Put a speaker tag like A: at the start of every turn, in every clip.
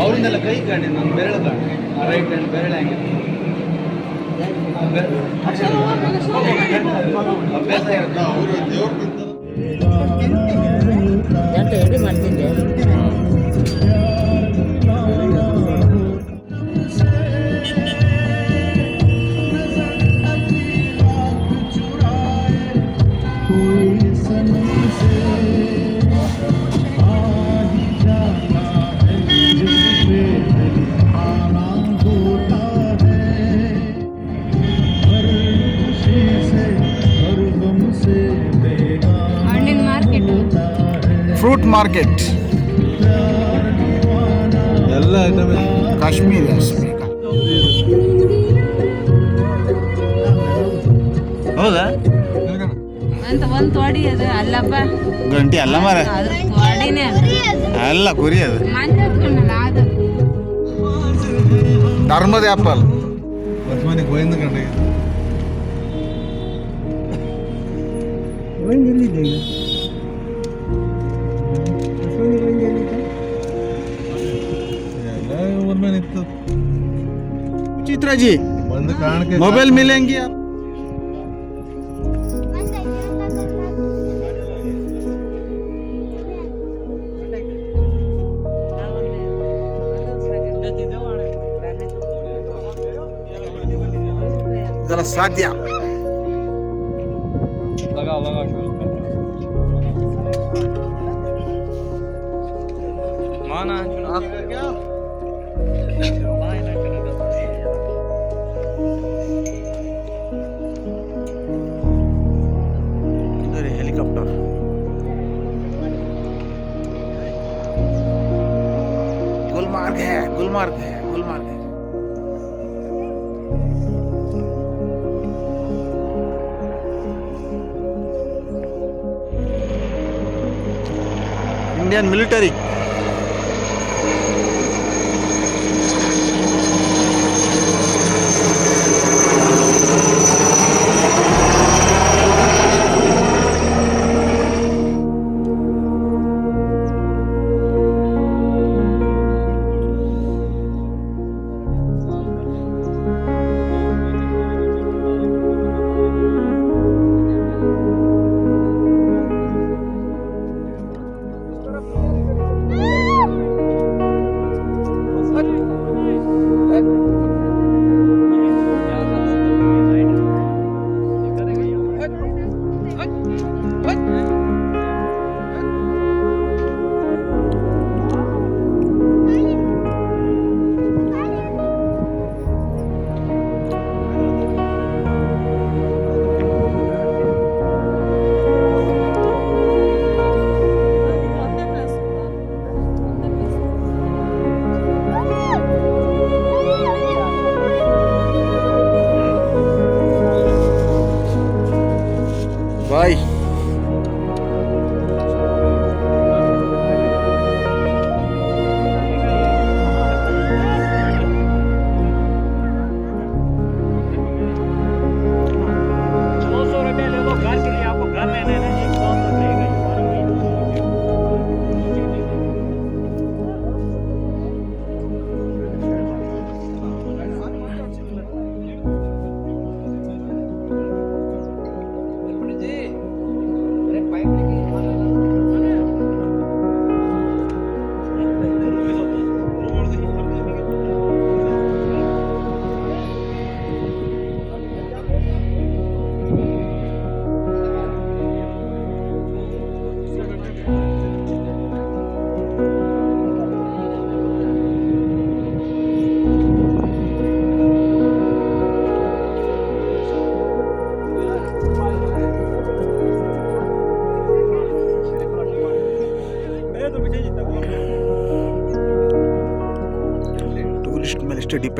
A: ಅವರಿಂದೆಲ್ಲ ಕೈ ಕಾಣಿ ನನ್ನ ಬೆರಳು ಕಾಣಿ. ರೈಟ್ ಹ್ಯಾಂಡ್ ಬೆರಳು ಹೆಂಗೆ. ಅಭ್ಯಾಸ ಇರುತ್ತೆ?
B: ಎಂಟು ಎಡಿ ಮಾಡ್ತಿದ್ದೆ?
C: ಫ್ರೂಟ್ ಮಾರ್ಕೆಟ್
A: ಎಲ್ಲ ಐಟಮ್
C: ಕಾಶ್ಮೀರಿ ಹಸ್ಮಿ
A: ಹೌದಾ
D: ಅಂತ ಒಂದು ತೊಡಿ ಅದು ಅಲ್ಲಪ್ಪ
C: ಗಂಟಿ ಅಲ್ಲ ಮರ
D: ಅದ್ರ ತೊಡಿನೇ
C: ಅಲ್ಲ ಕುರಿ ಅದು
D: ಮಂಜ ಹಚ್ಕೊಂಡಲ್ಲ ಅದು
C: ಧರ್ಮದ ಆ್ಯಪಲ್
A: ಮನೆ ಗೋವಿಂದ ಕಂಡಿಗೆ ಎಲ್ಲ
C: चित्रा जी मोबाइल मिलेंगे आप। जरा गुलमार्ग है गुलमार्ग है। इंडियन मिलिटरी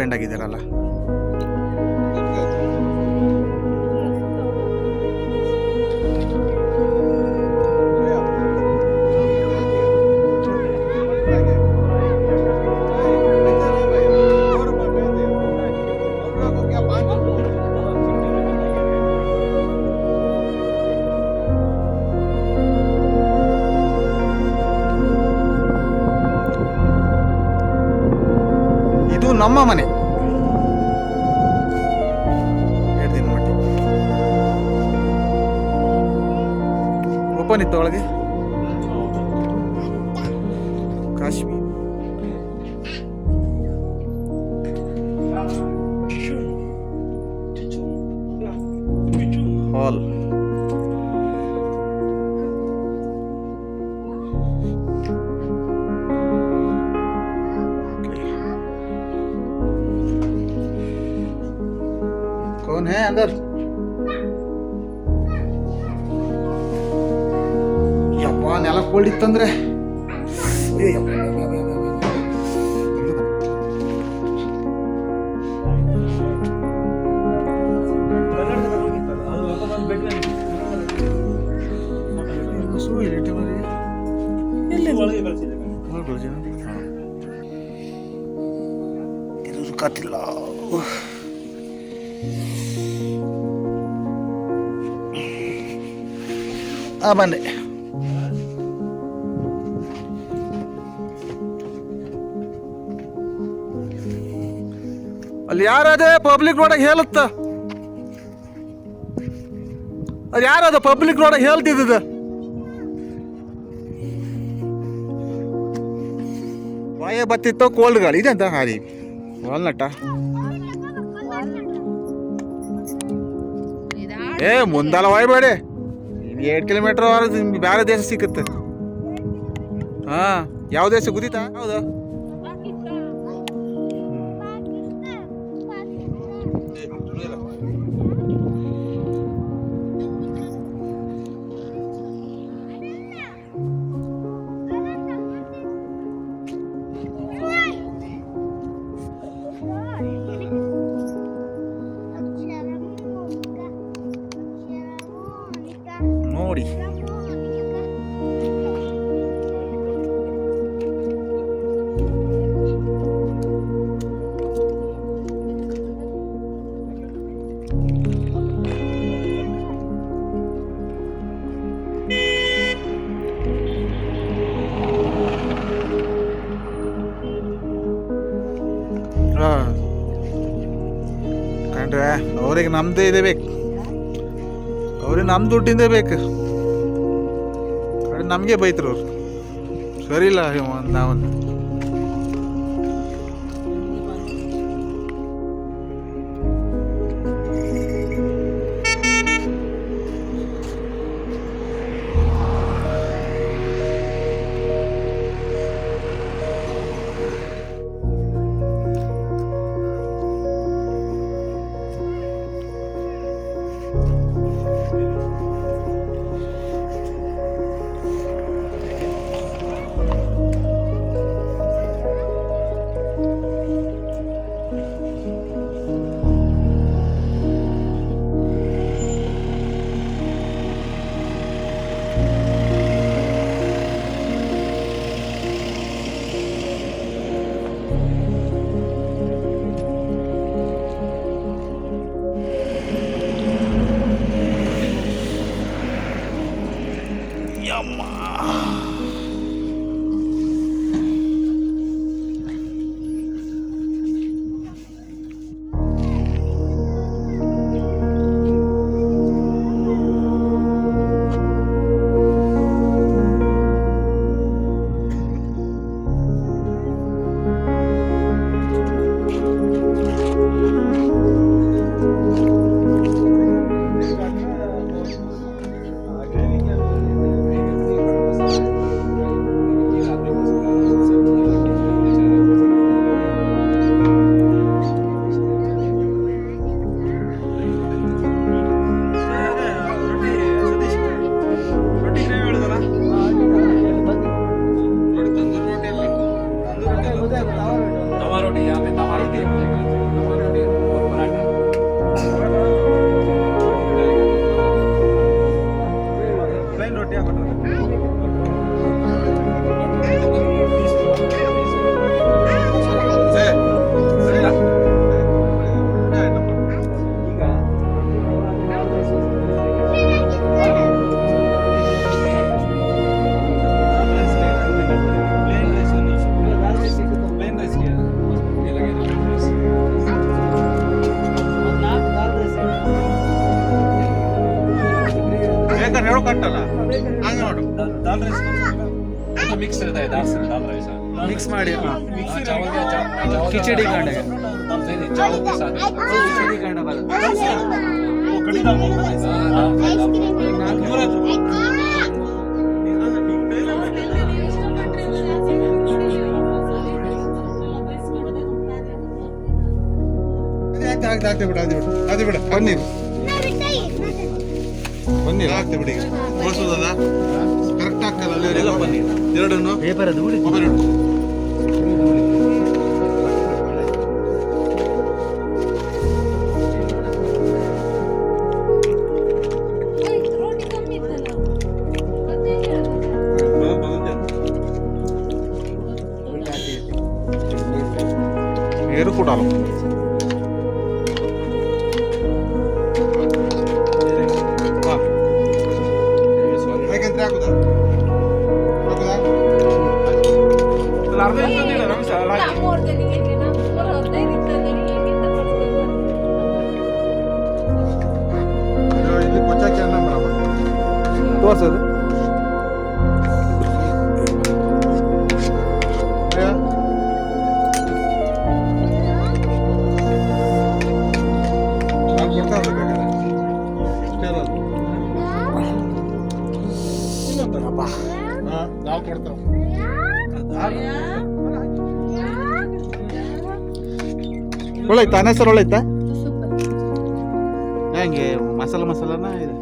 C: ಡಿಪೆಂಡ್ ಆಗಿದ್ದೀರಲ್ಲ?
E: ನಮ್ಮ ಮನೆ. ഇത്തോളക്ക് ಬಂದೆ. ಅಲ್ಲಿ ಯಾರದೇ ಪಬ್ಲಿಕ್ ರೋಡಾಗ ಹೇಳುತ್ತ? ಅದು ಯಾರದ ಪಬ್ಲಿಕ್ ರೋಡಾಗ ಹೇಳ್ತಿದ್ದ ಬಾಯ ಬತ್ತಿತ್ತು ಕೋಲ್ಡ್ ಗಾಳಿ ಇದೆ ಅಂತ ಹಾರಿ. ವಾಲ್ನಟ್ಟ ಏ, ಮುಂದಲ್ಲ ಒಯ್ಬೇಡಿ ಎರಡು ಕಿಲೋಮೀಟರ್ ಬೇರೆ ದೇಶ ಸಿಕ್ಕತ್ತೆ ಹಾ ಯಾವ ದೇಶ ಗುದಿತಾ? ಹೌದು. ಅವ್ರಿಗೆ ನಮ್ದೇ ಇದೆ ಬೇಕು. ಅವ್ರಿಗೆ ನಮ್ಮ ದುಡ್ಡಿಂದೇ ಬೇಕು. ಕಡೆ ನಮಗೆ ಬೈತರು ಸರಿ ಇಲ್ಲ ನಾವು
A: ಮಿಕ್ಸ್ ಮಾಡಿ
F: ಕಿಚಡಿ ಕಾಂಡ
A: ಕಿಚಡಿ ಕಾಂಡ ಬರುತ್ತೆ
E: ಬಿಡ ಅದು ಬಿಡ ಬನ್ನಿ ಬನ್ನಿ ಪನ್ನೀರ್ ಪನ್ನೀರ್ ಬಿಡಿ పేపర్ అది ಕೊಡ್ತಾವ ಒಳ್ಳೈತಾ ಅನ್ನ ಸರ್ ಒಳ್ಳೈತಾ ಹೆಂಗೆ ಮಸಾಲ ಮಸಾಲನ ಇದೆ?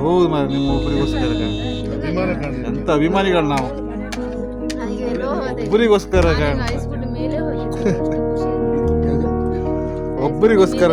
E: ಹೌದು ಮಾರ ನಿಮ್ಮ ಒಬ್ಬರಿಗೋಸ್ಕರ ಎಂತ ಅಭಿಮಾನಿಗಳು ನಾವು. ಒಬ್ಬರಿಗೋಸ್ಕರ ಒಬ್ಬರಿಗೋಸ್ಕರ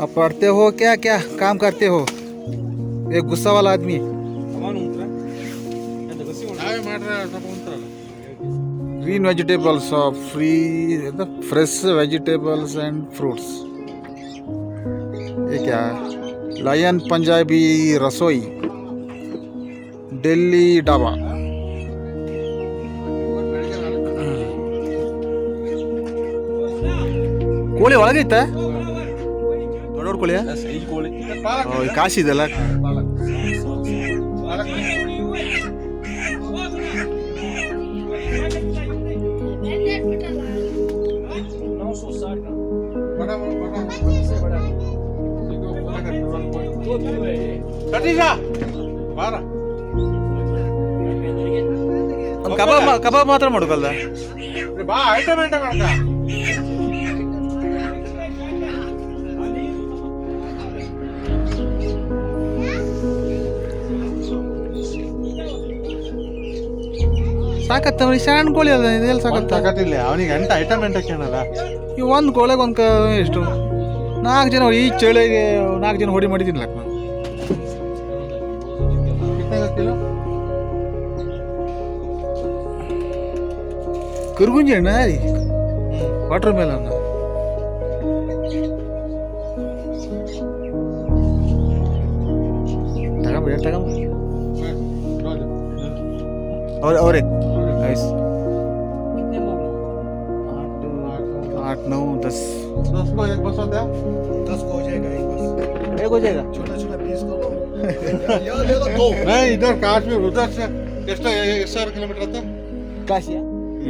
E: आप पढ़ते हो क्या क्या काम करते हो एक गुस्सा वाला आदमी green vegetables of free the fresh vegetables and fruits ये क्या है लायन पंजाबी रसोई दिल्ली ढाबा ಕೋಳಿ ಒಳಗೈತೆ ದೊಡ್ಡ ಕೋಳಿಯಾ ಕಾಶಿ ಇದೆಲ್ಲ ಕಬಾಬ್ ಕಬಾಬ್ ಮಾತ್ರ ಮಾಡ್ಕಲ್ದ
G: ಬಾ ಐಟಮ್ ಐಟಮ್ ಮಾಡ್ಕ
E: ಸಾಕತ್ತ ಅವ್ರಿಗೆ ಸಣ್ಣ ಕೋಳಿ ಅಲ್ಲ ಇದೆಲ್ಲ ಸಾಕತ್ತ
G: ತಗಟ್ಟಿಲ್ಲ ಅವನಿಗೆ ಎಂಟ ಐಟಮ್ ಎಂಟ ಕೇಳಲ್ಲ
E: ಈ ಒಂದು ಕೋಳೆಗೆ ಒಂದು ಕ ಎಷ್ಟು ನಾಲ್ಕು ಜನ ಈ ಚಳಿಗೆ ನಾಲ್ಕು ಜನ ಹೊಡಿ ಮಾಡಿದ್ದೀನಿಲ್ಲ
G: ಕಿಲೋ
E: ಕರ್ಗುಂಜಿ ಅಣ್ಣ ವಾಟರ್ ಮೇಲನ್ ತಗೊಂಬ ಎಷ್ಟು ತಗೊಂಬ और आठ नौ दस
G: दस को एक बस होता है
A: दस को हो जाएगा एक बस
E: एक हो जाएगा
A: छोटा छोटा पीस कर लो या ले लो दो
G: नहीं इधर काश्मीर उधर से ಎಷ್ಟು ಎಷ್ಟು ಸಾವಿರ ಕಿಲೋಮೀಟರ್ आता
E: काशिया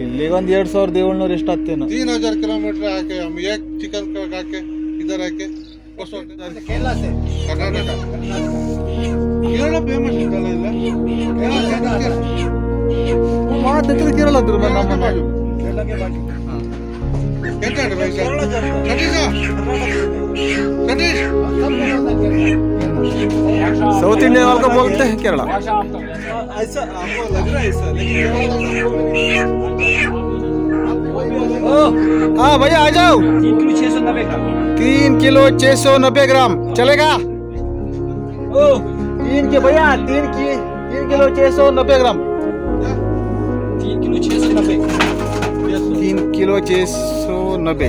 E: ಇಲ್ಲಿಗೆ ಒಂದು ಎರಡು ಸಾವಿರದ ಏಳ್ನೂರು ಎಷ್ಟು ಹತ್ತೇನು
G: तीन हजार किलोमीटर आके हम एक चिकन का आके इधर आके बस होते हैं। कर्नाटक ಕೇರಳ ಫೇಮಸ್ ಇದ್ದಲ್ಲ ಇಲ್ಲ
E: ಮಾತಾಡಿದ್ರೆ ಕೇರಳ ಹತ್ರ ಬಾ ನಮ್ಮನ್ನ.
G: ಎಂತಾಡು
E: साउथ इंडियन वाले को बोलते हैं केरला।
G: हाँ
E: भैया आ जाओ।
F: तीन किलो छह सौ नब्बे
E: ग्राम। चलेगा?
F: ओ
E: तीन के भैया तीन की तीन किलो छह सौ नब्बे ग्राम।
F: तीन किलो छह सौ नब्बे।
E: तीन किलो छह એકસો નબે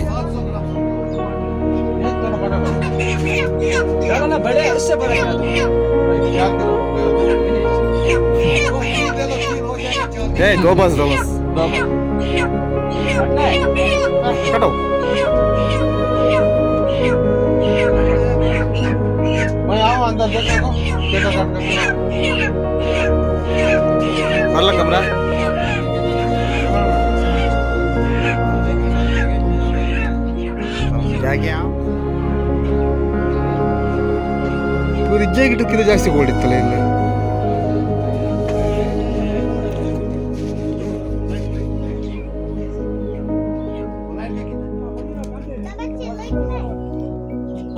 E: એ ગોમસ
G: ગોમસ કટો अंदर देखो देखो
E: कमरा ಹಾಗೆ ಇವರು ಹೆಜ್ಜೆ ಗಿಡಕ್ಕಿಂತ ಜಾಸ್ತಿ ಓಡಿತ್ತಲ್ಲ ಇಲ್ಲಿ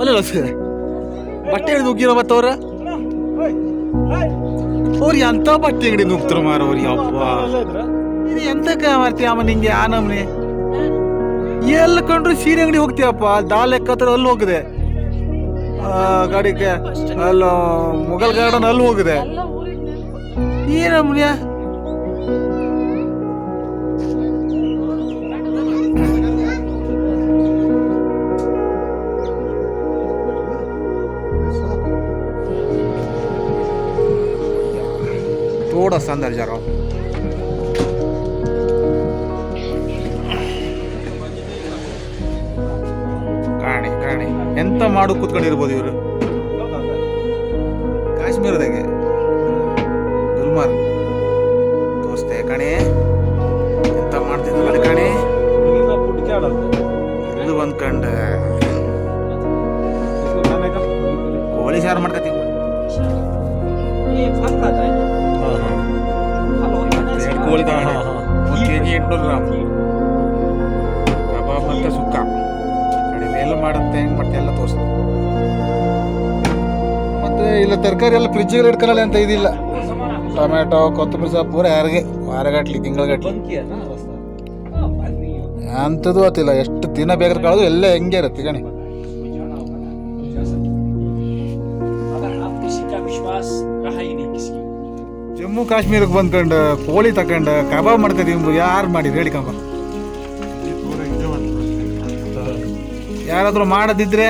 E: ಅಲ್ಲ ಬಟ್ಟೆ ಹಿಡಿದು ಉಗ್ಗಿರೋ ಮತ್ತವ್ರ ಅವ್ರಿಗೆ ಅಂತ ಬಟ್ಟೆ ಹಿಡಿದು ನುಗ್ತರು ಮಾರವ್ರಿ ಅಪ್ಪ ಎಂತ ಎಂತಕ್ಕ ಮಾಡ್ತೀಯ ಅಮ್ಮ ನಿಂಗೆ ಆ ನಮ್ನೆ ಎಲ್ಲಿ ಕಂಡ್ರು ಸೀರೆ ಅಂಗಡಿ ಹೋಗ್ತೀಯಪ್ಪ ದಾಲ್ ಲೆಕ್ಕತ್ರ ಅಲ್ಲಿ ಹೋಗಿದೆ ಆ, ಗಾಡಿಗೆ ಅಲ್ಲ ಮುಗಲ್ ಗಾರ್ಡನ್ ಅಲ್ಲಿ ಹೋಗಿದೆ ಏನಮ್ಮನಿಯ थोड़ा सा अंदर जा रहा हूँ ಎಂತ ಮಾಡು ಕುತ್ಕೊಂಡಿರ್ಬೋದು ಇವರು? ಕಾಶ್ಮೀರದಾಗೆ. ಗುಲ್ಮಾರ್ಗ್. ದೋಸ್ತೆ ಕಣೆ. ಎಂತ ಮಾಡ್ತಿದ್ರಲ್ಲ ಕಣೆ? ಇದು ಒಂದು ಕಂಡ. ಕೋಳಿ ಸಾರು ಮಾಡ್ಕತ್ತೀವಿ. ಕೋಳಿ ಕೆ ಜಿ ಎಂಟುನೂರು ಗ್ರಾಮ್. ಮಾಡುತ್ತೆ, ಹೆಂಗೆ ಮಾಡ್ತೀವಿ ಎಲ್ಲ ತೋರಿಸ್ತದೆ ಮತ್ತು ಇಲ್ಲ ತರಕಾರಿ ಎಲ್ಲ ಫ್ರಿಜ್ಜಿಗೆ ಇಟ್ಕೊಳ್ಳಲಿ ಅಂತ ಇದಿಲ್ಲ. ಟೊಮೆಟೊ ಕೊತ್ತಂಬರಿ ಸಹ ಪೂರ ಯಾರಿಗೆ, ವಾರಗಟ್ಲಿ, ತಿಂಗಳಗಟ್ಲಿ. ಅಂಥದ್ದು ಆತಿಲ್ಲ ಎಷ್ಟು ದಿನ ಬೇಕಾದ್ರೆ ಕಳೆದು ಎಲ್ಲ ಹೆಂಗೆ ಇರುತ್ತೆ ಗಣಿ. ಜಮ್ಮು ಕಾಶ್ಮೀರಕ್ಕೆ ಬಂದ್ಕೊಂಡು ಕೋಳಿ ತಕೊಂಡು ಕಬಾಬ್ ಮಾಡ್ತಾ ಯಾರು ಮಾಡಿದ್ರು ಹೇಳಿ ಕಂಬ. ಯಾರಾದರೂ ಮಾಡದಿದ್ದರೆ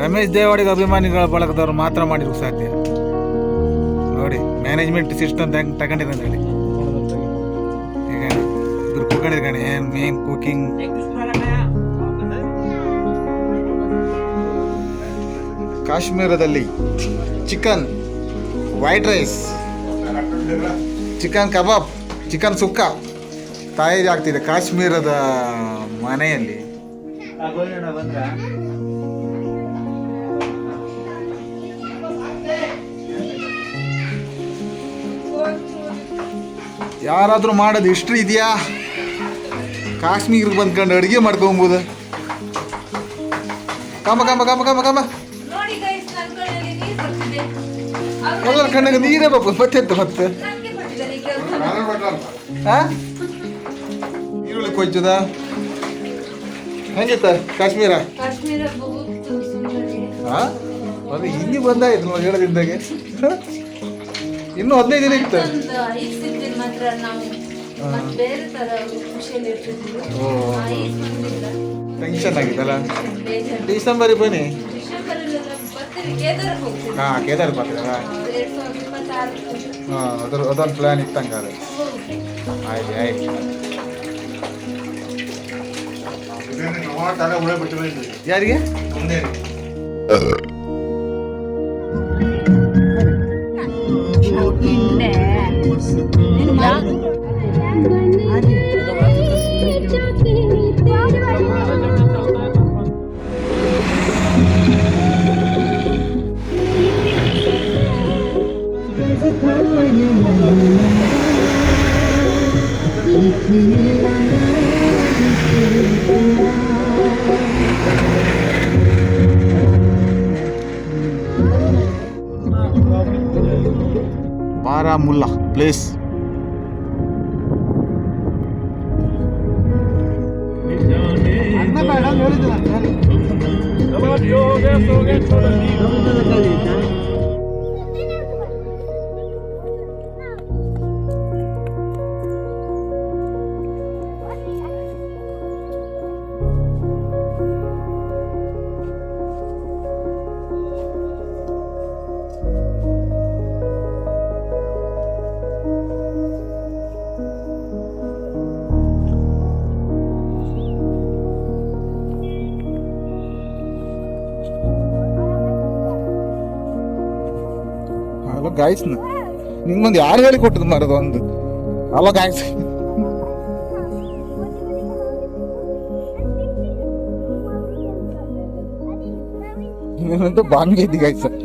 E: ರಮೇಶ್ ದೇವಾಡಿಗೆ ಅಭಿಮಾನಿಗಳ ಬಳಗದವ್ರು ಮಾತ್ರ ಮಾಡಿದ್ರು ಸಾಧ್ಯ. ನೋಡಿ ಮ್ಯಾನೇಜ್ಮೆಂಟ್ ಸಿಸ್ಟಮ್ ಹೆಂಗೆ ತಗೊಂಡಿದೆ ಹೇಳಿ. ಈಗ ಇಬ್ಬರು ಕುಕ್ಕಣಿರ್ಗಣೆ ಏನು ಮೇನ್ ಕುಕಿಂಗ್ ಕಾಶ್ಮೀರದಲ್ಲಿ chicken white rice chicken kebab chicken sukka ತಯಾರಿ ಆಗ್ತಿದೆ ಕಾಶ್ಮೀರದ ಮನೆಯಲ್ಲಿ.
A: ಬಂದ್ರ?
E: ಯಾರಾದರೂ ಮಾಡೋದು ಹಿಸ್ಟ್ರಿ ಇದೆಯಾ ಕಾಶ್ಮೀರಿಗೆ ಬಂದ್ಕೊಂಡು ಅಡುಗೆ ಮಾಡ್ಕೊಂಬೋದು. ಕಮ್ಮ ಕಮ್ಮ ಕಮ್ಮ ಕಮ್ಮ ಕಮ್ಮ
D: ನೋಡಿ ಗೈಸ್ ನನ್ನ ಕಣ್ಣಲ್ಲಿ ನೀರು ಬರ್ತಿದೆ.
E: ಎಲ್ಲರ ಕಣ್ಣಿಗೆ ನೀರೇ ಬೇಕು ಮತ್ತೆ ಎಂತ ಮತ್ತೆ? ಈರುಳ್ಳಿ ಕೊಯ್ಚದ ಹೆಂಗಿತ್ತ ಕಾಶ್ಮೀರ.
D: ಕಾಶ್ಮೀರ
E: ಹಾಂ ಅದು ಇಲ್ಲಿ ಬಂದಾಯ್ತು ನಾವು ಏಳು ದಿನದಾಗೆ? ಇನ್ನೂ ಹದಿನೈದು ದಿನ ಇತ್ತು. ಟೆನ್ಷನ್ ಆಗಿತ್ತಲ್ಲ? ಡಿಸೆಂಬರಿಗೆ ಬನ್ನಿ. ಹಾಂ ಕೇದಾರ್ ಬರ್ತೀರಾ? ಹಾಂ ಅದ್ರ ಅದೊಂದು ಪ್ಲ್ಯಾನ್ ಇತ್ತಂಗಾರೆ ಆಯ್ತು ಆಯ್ತು. போனால் தலை
F: உடல் யாருக்கு 他们就个跟
E: 你 ಗಾಯ್ಸ್ ನಿಮ್ಗೊಂದು ಯಾರು ಹೇಳಿ ಕೊಟ್ಟದ್ದು ಮರದ ಒಂದು? ಅವಾಗ ಆಯ್ತು. ನೀನಂತೂ ಇದ್ದೀಗ ಆಯ್ತು ಗಾಯ್ಸ್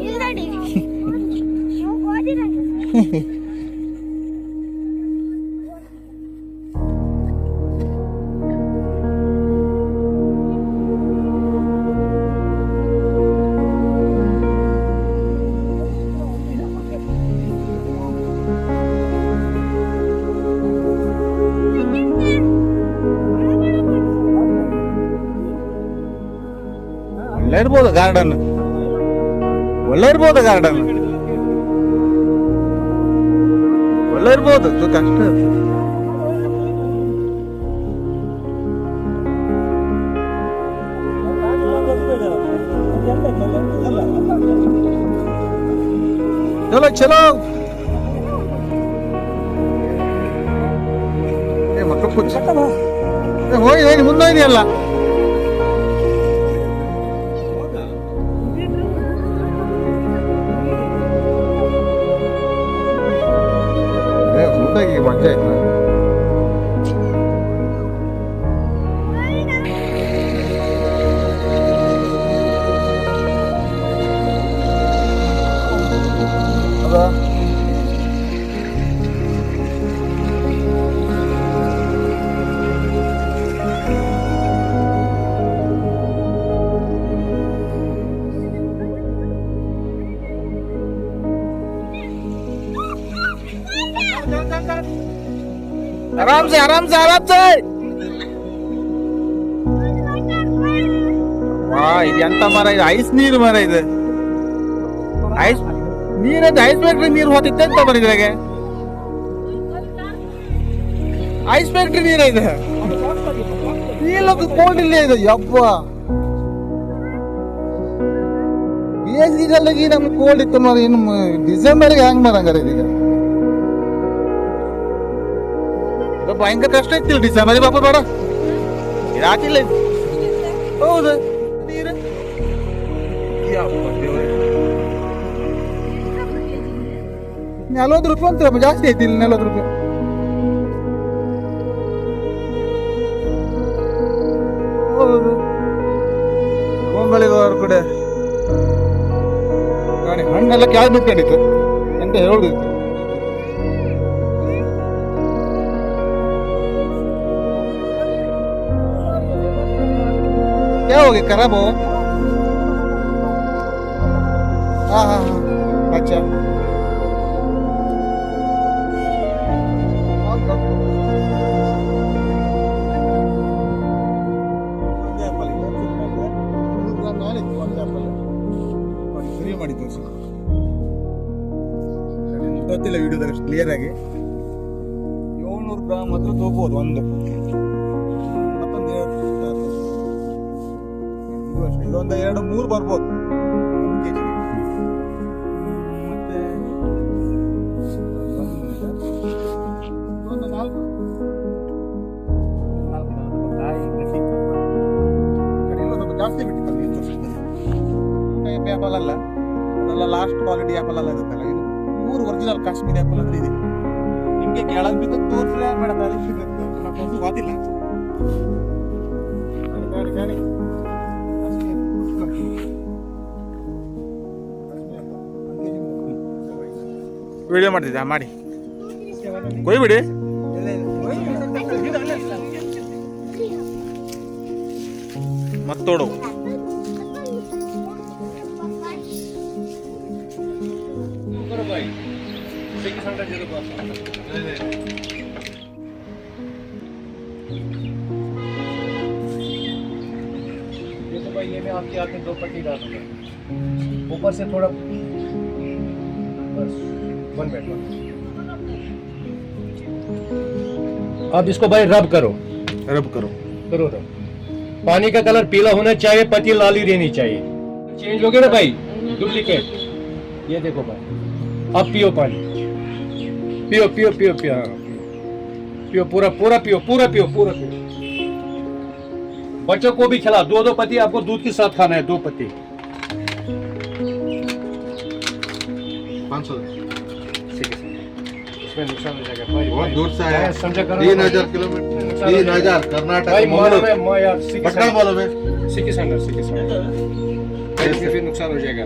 E: ಗಾರ್ಡನ್. ಒಳ್ಳೆ ಇರ್ಬೋದು ಗಾರ್ಡನ್. ಒಳ್ಳೆ ಇರ್ಬೋದು ಕಷ್ಟ ಚಲೋ ಚಲೋ. ಏ ಮಕ್ಕಳು ಹೋಗಿ ಏನು ಮುಂದೆ ಐಸ್ ನೀರು ಮರ ಇದು ಐಸ್ ನೀರದ್ದು ಐಸ್ ಫ್ಯಾಕ್ಟ್ರಿ ನೀರು ಹೋತಿತ್ತೆ ಅಂತ ಮರ ಇದ್ರಾಗೆ ಐಸ್ ಫ್ಯಾಕ್ಟ್ರಿ ನೀರ ಇದೆ ನೀಲಕ್ಕೆ ಕೋಲ್ಡ್ ಇಲ್ಲೇ ಇದೆ ಯಪ್ಪ ಬೇಸಿಗೆಲ್ಲಗಿ ನಮ್ಗೆ ಕೋಲ್ಡ್ ಇತ್ತು ಮರ ಇನ್ನು ಡಿಸೆಂಬರ್ಗೆ ಹೆಂಗ್ ಮರ ಹಂಗಾರೆ ಇದೀಗ ಇದು ಭಯಂಕರ ಕಷ್ಟ ಇತ್ತಿಲ್ಲ ಡಿಸೆಂಬರ್ ಬಾಪ ಬೇಡ ಇದಾಕಿಲ್ಲ ಇದು. ಹೌದು ನೀರು ಯಪ್ಪ ದೇವ್ರೇ. ನಲ್ವತ್ತು ರೂಪಾಯಿ ಅಂತ ಜಾಸ್ತಿ ಐತಿ ಇಲ್ಲಿ ನಲ್ವತ್ತು ರೂಪಾಯಿ ಹೌದು ಕೊಂಬಳಿಗವ್ರ ಕೂಡ ಗಾಡಿ ಹಣ್ಣೆಲ್ಲ ಕ್ಯಾದ್ ಬಿಟ್ಕೊಂಡಿತ್ತು ಎಂತ ಹೇಳುದಿತ್ತು क्या हो गया खराब हो Ah. ಜಾಸ್ತಿ ಬಿಟ್ಟಿತ್ತಲ್ಲ ಇದು. ತೋರಿಸಿದ್ದು ಆ್ಯಪಲ್ ಅಲ್ಲ. ಅದೆಲ್ಲ ಲಾಸ್ಟ್ ಕ್ವಾಲಿಟಿ ಆ್ಯಪಲ್ ಅಲ್ಲ ಇರುತ್ತಲ್ಲ ಇದು. ಮೂರು ಒರಿಜಿನಲ್ ಕಾಶ್ಮೀರಿ ಆ್ಯಪಲ್ ಅಂದ್ರೆ ಇದೆ. ನಿಮಗೆ ಕೆಳಗೆ ಬಿದ್ದು ತೋರಿಸಿದ್ರೆ ಸಿಗುತ್ತೆ ನಮ್ಗೊಂದು ಗೊತ್ತಿಲ್ಲ ವಿಡಿಯೋ ಮಾಡ್ತಿದ್ದ ಮಾಡಿ. ಕೊಯ್ಬಿಡಿ.
F: હાથ ये मैं आपके हाथ दो पट्टी डाल दूँगा। ऊपर से थोड़ा बस वन मिनट अब इसको भाई रब करो।
E: रब करो।
F: करो रब पानी का कलर पीला होना चाहिए पति लाली रहनी चाहिए। चेंज हो गया ना भाई? डुप्लीकेट ये देखो भाई। अब पियो पानी। पियो पियो पियो पियो हाँ, पियो पूरा पूरा पियो पूरा पियो पूरा पियो। बच्चों को भी खिला दो दो पत्ती आपको दूध के साथ खाना है दो पत्ती।
G: पाँच सौ।
F: इसमें नुकसान हो जाएगा। भाई
G: बहुत दूर से आया।
F: मैं समझा करो
G: तीन हज़ार किलोमीटर।
F: हो
G: तीन हज़ार कर्नाटक पटना बोलो में
F: सिक्किस हंड्रेड सिक्किस हंड्रेड फिर नुकसान हो जाएगा।